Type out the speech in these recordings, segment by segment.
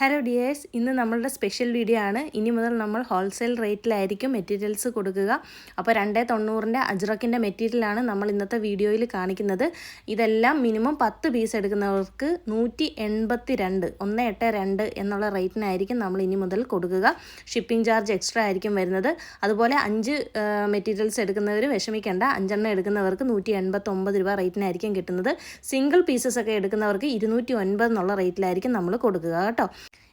Hello dears ഇന്ന് നമ്മളുടെ special video ആണ്. ഇനി മുതൽ നമ്മൾ ഹോൾസെയിൽ റേറ്റിലായിരിക്കും മെറ്റീരിയൽസ് കൊടുക്കുക. അപ്പോൾ രണ്ടേ തൊണ്ണൂറിന്റെ അജ്രക്കിന്റെ മെറ്റീരിയലാണ് നമ്മൾ ഇന്നത്തെ വീഡിയോയിൽ കാണിക്കുന്നത്. ഇതെല്ലാം മിനിമം പത്ത് പീസ് എടുക്കുന്നവർക്ക് നൂറ്റി എൺപത്തി രണ്ട് ഒന്ന് എട്ട് രണ്ട് എന്നുള്ള റേറ്റിനായിരിക്കും നമ്മൾ ഇനി മുതൽ കൊടുക്കുക. ഷിപ്പിംഗ് ചാർജ് എക്സ്ട്രാ ആയിരിക്കും വരുന്നത്. അതുപോലെ അഞ്ച് മെറ്റീരിയൽസ് എടുക്കുന്നവർ വിഷമിക്കേണ്ട. അഞ്ചെണ്ണം എടുക്കുന്നവർക്ക് നൂറ്റി എൺപത്തൊമ്പത് രൂപ റേറ്റിനായിരിക്കും കിട്ടുന്നത്. സിംഗിൾ പീസസ് ഒക്കെ എടുക്കുന്നവർക്ക് ഇരുന്നൂറ്റി ഒൻപത് എന്നുള്ള റേറ്റിലായിരിക്കും നമ്മൾ കൊടുക്കുക കേട്ടോ.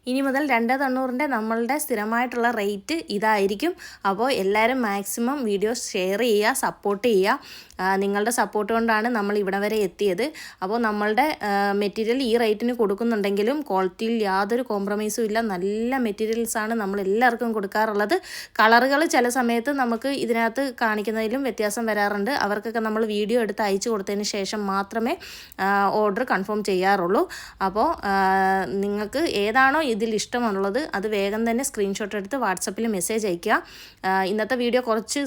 ഇനി മുതൽ രണ്ട് തൊണ്ണൂറിന്റെ നമ്മളുടെ സ്ഥിരമായിട്ടുള്ള റേറ്റ് ഇതായിരിക്കും. അപ്പോൾ എല്ലാവരും മാക്സിമം വീഡിയോസ് ഷെയർ ചെയ്യുക സപ്പോർട്ട് ചെയ്യുക. നിങ്ങളുടെ സപ്പോർട്ട് കൊണ്ടാണ് നമ്മൾ ഇവിടെ വരെ എത്തിയത്. അപ്പോൾ നമ്മളുടെ മെറ്റീരിയൽ ഈ റേറ്റിന് കൊടുക്കുന്നുണ്ടെങ്കിലും ക്വാളിറ്റിയിൽ യാതൊരു കോംപ്രമൈസും ഇല്ല. നല്ല മെറ്റീരിയൽസാണ് നമ്മൾ എല്ലാവർക്കും കൊടുക്കാറുള്ളത്. കളറുകൾ ചില സമയത്ത് നമുക്ക് ഇതിനകത്ത് കാണിക്കുന്നതിലും വ്യത്യാസം വരാറുണ്ട്. അവർക്കൊക്കെ നമ്മൾ വീഡിയോ എടുത്ത് അയച്ചു കൊടുത്തതിന് ശേഷം മാത്രമേ ഓർഡർ കൺഫേം ചെയ്യാറുള്ളൂ. അപ്പോൾ നിങ്ങൾക്ക് ഏതാണോ ഇതിൽ ഇഷ്ടമാണുള്ളത് അത് വേഗം തന്നെ സ്ക്രീൻഷോട്ട് എടുത്ത് വാട്സപ്പിൽ മെസ്സേജ് അയയ്ക്കുക. ഇന്നത്തെ വീഡിയോ കുറച്ച്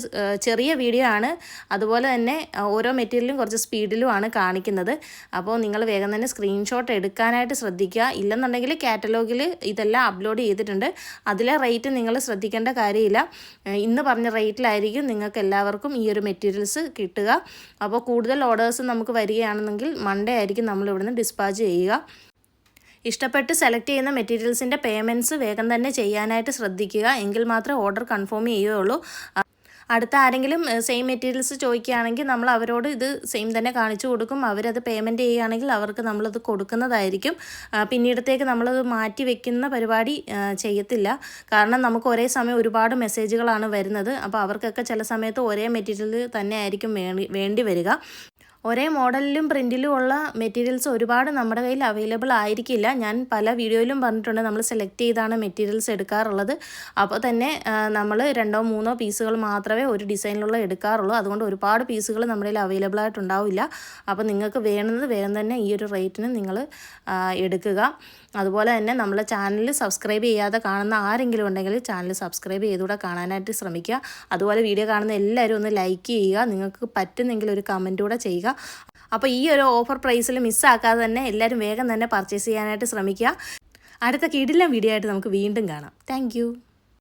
ചെറിയ വീഡിയോ ആണ്. അതുപോലെ തന്നെ ഓരോ മെറ്റീരിയലും കുറച്ച് സ്പീഡിലുമാണ് കാണിക്കുന്നത്. അപ്പോൾ നിങ്ങൾ വേഗം തന്നെ സ്ക്രീൻഷോട്ട് എടുക്കാനായിട്ട് ശ്രദ്ധിക്കുക. ഇല്ലെന്നുണ്ടെങ്കിൽ കാറ്റലോഗിൽ ഇതെല്ലാം അപ്ലോഡ് ചെയ്തിട്ടുണ്ട്. അതിലെ റേറ്റ് നിങ്ങൾ ശ്രദ്ധിക്കേണ്ട കാര്യമില്ല. ഇന്ന് പറഞ്ഞ റേറ്റിലായിരിക്കും നിങ്ങൾക്ക് എല്ലാവർക്കും ഈ ഒരു മെറ്റീരിയൽസ് കിട്ടുക. അപ്പോൾ കൂടുതൽ ഓർഡേഴ്സ് നമുക്ക് വരികയാണെന്നെങ്കിൽ മൺഡേ ആയിരിക്കും നമ്മൾ ഇവിടുന്ന് ഡിസ്പാച്ച് ചെയ്യുക. ഇഷ്ടപ്പെട്ട് സെലക്ട് ചെയ്യുന്ന മെറ്റീരിയൽസിന്റെ പേയ്മെന്റ്സ് വേഗം തന്നെ ചെയ്യാനായിട്ട് ശ്രദ്ധിക്കുക. എങ്കിൽ മാത്രമേ ഓർഡർ കൺഫേം ചെയ്യുകയുള്ളൂ. അടുത്ത ആരെങ്കിലും സെയിം മെറ്റീരിയൽസ് ചോദിക്കുകയാണെങ്കിൽ നമ്മൾ അവരോട് ഇത് സെയിം തന്നെ കാണിച്ചു കൊടുക്കും. അവരത് പേയ്മെന്റ് ചെയ്യുകയാണെങ്കിൽ അവർക്ക് നമ്മളത് കൊടുക്കുന്നതായിരിക്കും. പിന്നീടത്തേക്ക് നമ്മളത് മാറ്റി വെക്കുന്ന പരിപാടി ചെയ്യത്തില്ല. കാരണം നമുക്ക് ഒരേ സമയം ഒരുപാട് മെസ്സേജുകളാണ് വരുന്നത്. അപ്പോൾ അവർക്കൊക്കെ ചില സമയത്ത് ഒരേ മെറ്റീരിയൽ തന്നെ ആയിരിക്കും വേണ്ടി വരിക. ഒരേ മോഡലിലും പ്രിന്റിലും ഉള്ള മെറ്റീരിയൽസ് ഒരുപാട് നമ്മുടെ കയ്യിൽ അവൈലബിൾ ആയിരിക്കില്ല. ഞാൻ പല വീഡിയോയിലും പറഞ്ഞിട്ടുണ്ട് നമ്മൾ സെലക്ട് ചെയ്താണ് മെറ്റീരിയൽസ് എടുക്കാറുള്ളത്. അപ്പോൾ തന്നെ നമ്മൾ രണ്ടോ മൂന്നോ പീസുകൾ മാത്രമേ ഒരു ഡിസൈനിലുള്ള എടുക്കാറുള്ളൂ. അതുകൊണ്ട് ഒരുപാട് പീസുകൾ നമ്മുടെ കയ്യിൽ അവൈലബിൾ ആയിട്ടുണ്ടാവില്ല. അപ്പോൾ നിങ്ങൾക്ക് വേണമെന്നത് വേഗം തന്നെ ഈ ഒരു റേറ്റിന് നിങ്ങൾ എടുക്കുക. അതുപോലെ തന്നെ നമ്മളെ ചാനൽ സബ്സ്ക്രൈബ് ചെയ്യാതെ കാണുന്ന ആരെങ്കിലും ഉണ്ടെങ്കിൽ ചാനൽ സബ്സ്ക്രൈബ് ചെയ്തുകൂടെ കാണാനായിട്ട് ശ്രമിക്കുക. അതുപോലെ വീഡിയോ കാണുന്ന എല്ലാവരും ഒന്ന് ലൈക്ക് ചെയ്യുക. നിങ്ങൾക്ക് പറ്റുന്നെങ്കിൽ ഒരു കമന്റ് കൂടെ ചെയ്യുക. അപ്പോൾ ഈ ഒരു ഓഫർ പ്രൈസിൽ മിസ്സാക്കാതെ തന്നെ എല്ലാവരും വേഗം തന്നെ പർച്ചേസ് ചെയ്യാനായിട്ട് ശ്രമിക്കുക. അടുത്ത കിടിലം വീഡിയോ ആയിട്ട് നമുക്ക് വീണ്ടും കാണാം. താങ്ക്